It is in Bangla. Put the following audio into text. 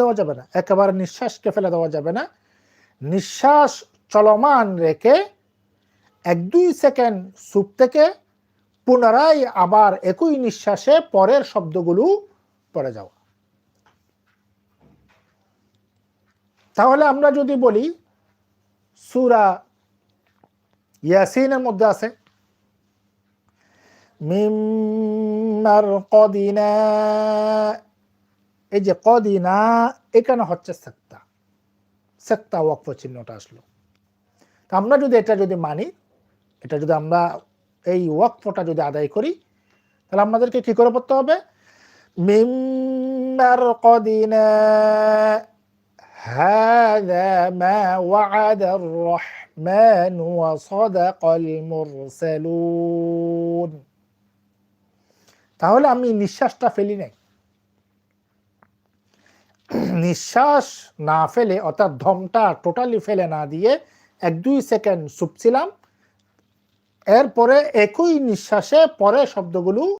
দেওয়া যাবে না। একেবারে নিঃশ্বাসকে ফেলে দেওয়া যাবে না। নিঃশ্বাস চলমান রেখে এক দুই সেকেন্ড সুপ থেকে পুনরায় আবার একই নিঃশ্বাসে পরের শব্দগুলো পড়ে যাওয়া। তাহলে আমরা যদি বলি, সুরা ইয়াসিনের মধ্যে আছে মিম্মার কদিনা এই যে কদিনা এখানে হচ্ছে সেক্তা সেক্তা ওয়াকফ চিহ্নটা আসলো তা আমরা যদি এটা যদি মানি এটা যদি আমরা এই ওয়াকফটা যদি আদায় করি তাহলে আমাদেরকে কি করে পড়তে হবে মিম্মার কদিনা هذا ما وعد الرحمن وصدق المرسلون তাহলে আমি নিঃশ্বাসটা ফেলি নাই নিঃশ্বাস না ফেলে, অর্থাৎ ধমটা টোটালি ফেলে না দিয়ে এক দুই সেকেন্ড চুপছিলাম এরপরে একই নিঃশ্বাসে পরে শব্দগুলো